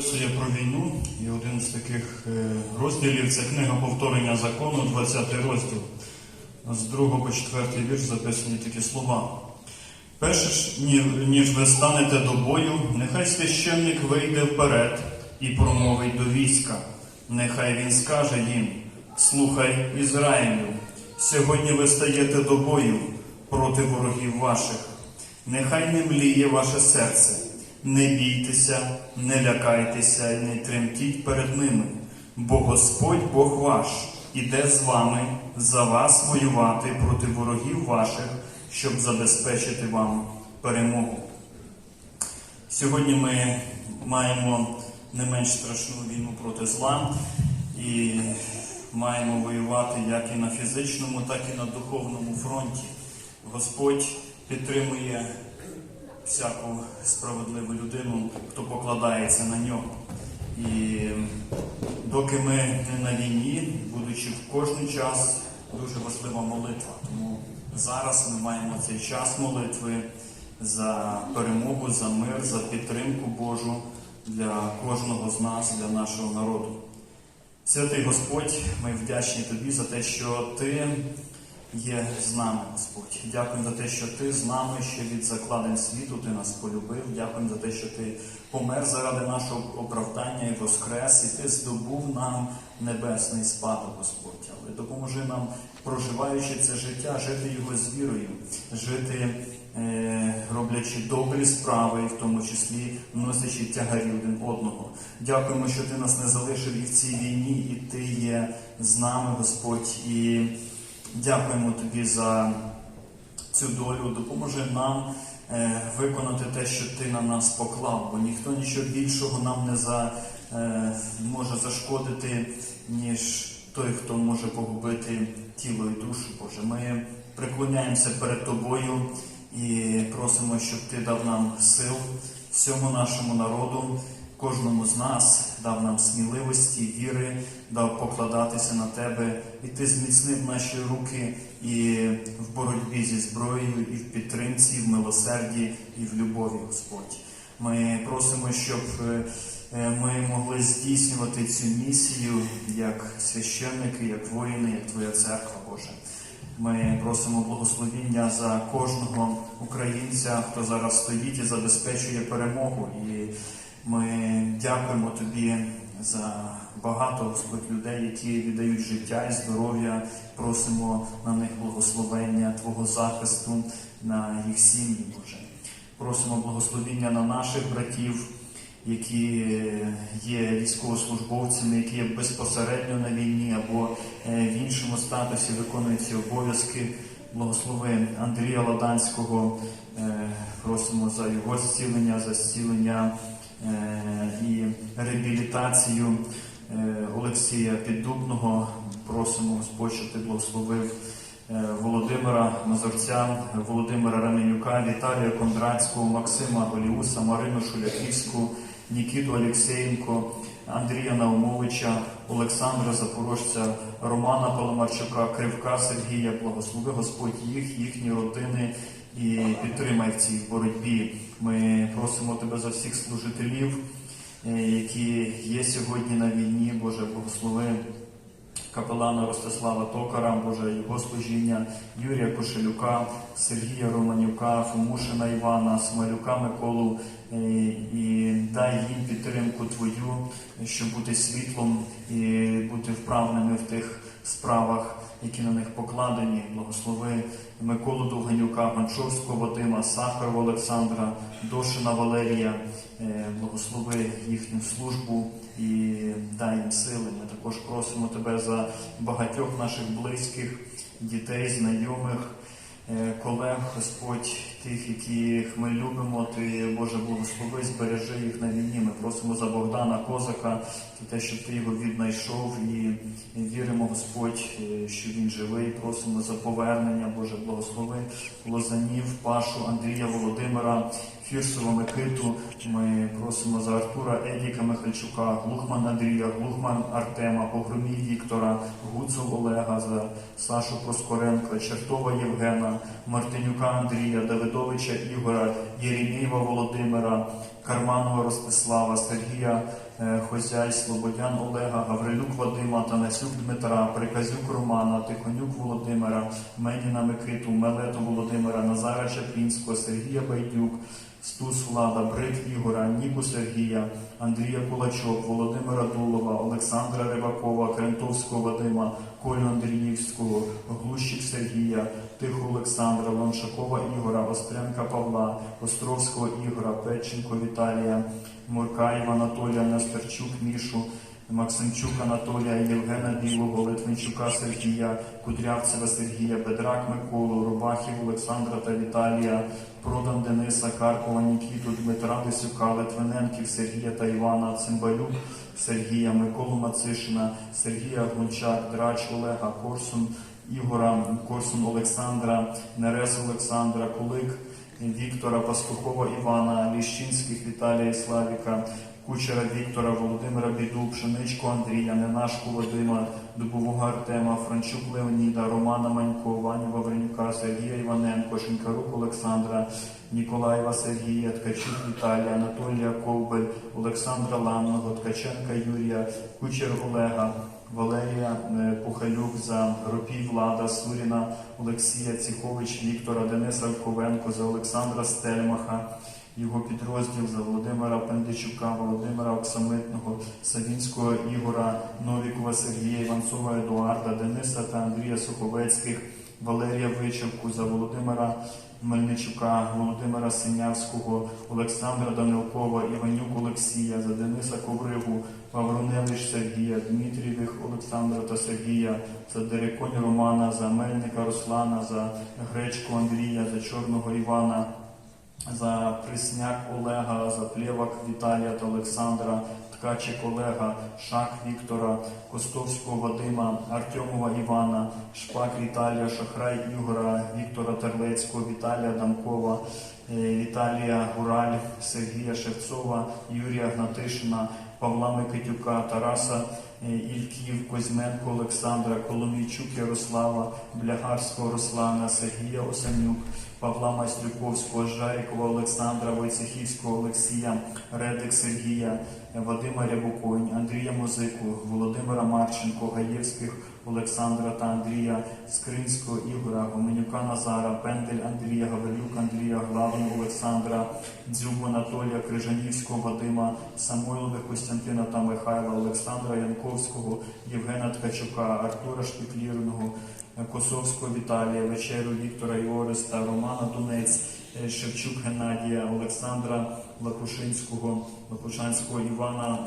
Описує про війну, і один з таких е, розділів це книга повторення закону, 20 розділ. З 2 по 4 вірш записані такі слова. Перше ніж ви станете до бою, нехай священник вийде вперед і промовить до війська. Нехай він скаже їм: Слухай Ізраїлю, сьогодні ви стаєте до бою проти ворогів ваших. Нехай не мліє ваше серце, не бійтеся, не лякайтеся і не тремтіть перед ними, бо Господь Бог ваш іде з вами за вас воювати проти ворогів ваших, щоб забезпечити вам перемогу. Сьогодні ми маємо не менш страшну війну проти зла і маємо воювати як і на фізичному, так і на духовному фронті. Господь підтримує всяку справедливу людину, хто покладається на нього. І доки ми не на війні, будучи в кожний час, дуже важлива молитва. Тому зараз ми маємо цей час молитви за перемогу, за мир, за підтримку Божу для кожного з нас, для нашого народу. Святий Господь, ми вдячні Тобі за те, що Ти є з нами, Господь. Дякуємо за те, що Ти з нами ще від закладень світу, Ти нас полюбив. Дякуємо за те, що Ти помер заради нашого оправдання і воскрес, і Ти здобув нам небесний спадок, Господь. Але допоможи нам, проживаючи це життя, жити його з вірою, жити. е, Роблячи добрі справи, в тому числі носячи тягарі один одного. Дякуємо, що ти нас не залишив і в цій війні, і ти є з нами, Господь. І дякуємо тобі за цю долю. Допоможи нам е, виконати те, що ти на нас поклав, бо ніхто нічого більшого нам не за, е, може зашкодити, ніж той, хто може погубити тіло і душу. Боже, ми преклоняємося перед тобою і просимо, щоб ти дав нам сил всьому нашому народу. Кожному з нас дав нам сміливості, віри, дав покладатися на тебе, і ти зміцнив наші руки і в боротьбі зі зброєю, і в підтримці, і в милосерді, і в любові, Господь. Ми просимо, щоб е, ми могли здійснювати цю місію як священники, як воїни, як Твоя церква, Боже. Ми просимо благословіння за кожного українця, хто зараз стоїть і забезпечує перемогу. І ми дякуємо тобі за багато Господь людей, які віддають життя і здоров'я. Просимо на них благословення, Твого захисту, на їх сім'ї, Боже. Просимо благословіння на наших братів, які є військовослужбовцями, які є безпосередньо на війні або е, в іншому статусі виконують ці обов'язки. Благослови Андрія Ладанського, е, просимо за його зцілення, за зцілення і реабілітацію е, Олексія Піддубного. Просимо Господь, щоб ти благословив е, Володимира Мазорця, Володимира Раменюка, Віталія Кондратського, Максима Голіуса, Марину Шуляківську, Нікіту Олексєєнко, Андрія Наумовича, Олександра Запорожця, Романа Паламарчука, Кривка Сергія, благослови Господь їх, їхні родини і підтримай в цій боротьбі. Ми просимо тебе за всіх служителів, е, які є сьогодні на війні, Боже, благослови капелана Ростислава Токара, Боже, його служіння, Юрія Кошелюка, Сергія Романюка, Фомушина Івана, Смалюка Миколу е, і дай їм підтримку Твою, щоб бути світлом і бути вправними в тих справах, які на них покладені. Благослови Миколу Довганюка, Гончовського Вадима, Сахарова Олександра, Дошина Валерія, Е, благослови їхню службу і дай їм сили. Ми також просимо тебе за багатьох наших близьких, дітей, знайомих, колег, Господь, тих, яких ми любимо. Ти, Боже, благослови, збережи їх на війні. Ми просимо за Богдана Козака, за те, щоб ти його віднайшов і віримо, Господь, е, що він живий. Просимо за повернення, Боже, благослови Лозанів, Пашу, Андрія Володимира. Фірсова Микиту, ми просимо за Артура Едіка Михальчука, Глухман Андрія, Глухман Артема, Погромій Віктора, Гуцул Олега, за Сашу Проскоренка, Чертова Євгена, Мартинюка Андрія, Давидовича Ігора, Єремєєва Володимира, Карманова Ростислава, Сергія е, Хозяй, Слободян Олега, Гаврилюк Вадима, Танасюк Дмитра, Приказюк Романа, Тихонюк Володимира, Меніна Микиту, Мелету Володимира, Назара Чаплінського, Сергія Байдюк, Стус Влада, Брик Ігора, Ніку Сергія, Андрія Кулачок, Володимира Дулова, Олександра Рибакова, Крентовського Вадима, Колю Андріївського, Глущик Сергія, Тихо Олександра, Лоншакова Ігора, Остренка Павла, Островського Ігора, Печенко Віталія, Муркаєва Анатолія, Нестерчук Мішу, Максимчук Анатолія, Євгена Білого, Литвинчука Сергія, Кудрявцева Сергія, Бедрак Миколу, Рубахів Олександра та Віталія, Продан Дениса, Карпова Нікіту, Дмитра Десюка, Литвиненків Сергія та Івана, Цимбалюк Сергія, Миколу Мацишина, Сергія Гунчак, Драч Олега, Корсун Ігора, Корсун Олександра, Нерез Олександра, Кулик, Віктора Пастухова Івана, Ліщинських Віталія Славіка, Кучера Віктора, Володимира Біду, Пшеничко Андрія, Ненашку Вадима, Дубового Артема, Франчук Леоніда, Романа Манько, Ваню Вавренюка, Сергія Іваненко, Шинкарук Олександра, Ніколаєва Сергія, Ткачук Віталія, Анатолія Ковбель, Олександра Ланного, Ткаченка Юрія, Кучер Олега, Валерія е, Пухалюк за Ропій Влада, Суріна, Олексія Ціхович, Віктора, Дениса Ковенко, за Олександра Стельмаха, його підрозділ за Володимира Пендичука, Володимира Оксамитного, Савінського Ігора, Новікова Сергія, Іванцова Едуарда, Дениса та Андрія Суховецьких, Валерія Вичевку, за Володимира Мельничука, Володимира Синявського, Олександра Данилкова, Іванюк Олексія, за Дениса Ковригу, Павроневич Сергія, Дмитрієвих Олександра та Сергія, за Дереконь Романа, за Мельника Руслана, за Гречку Андрія, за Чорного Івана, за Присняк Олега, за Плєвак Віталія та Олександра, Ткачик Олега, Шак Віктора, Костовського Вадима, Артемова Івана, Шпак Віталія, Шахрай Ігора, Віктора Терлецького, Віталія Данкова, е, Віталія Гураль, Сергія Шевцова, Юрія Гнатишина, Павла Микитюка, Тараса Ільків, Козьменко Олександра, Коломійчук Ярослава, Блягарського Руслана, Сергія Осанюк, Павла Майстрюковського, Жарікова Олександра, Войцехівського Олексія, Редик Сергія, Вадима Рябоконь, Андрія Музику, Володимира Марченко, Гаєвських Олександра та Андрія, Скринського Ігора, Гоменюка Назара, Пендель Андрія, Гаврилюк Андрія, Главну Олександра, Дзюбу Анатолія, Крижанівського Вадима, Самойлових Костянтина та Михайла, Олександра Янковського, Євгена Ткачука, Артура Шпіклірного, Косовського Віталія, Вечеру Віктора і Романа Донець, е, Шевчук Геннадія, Олександра Лакушинського, Лакушанського Івана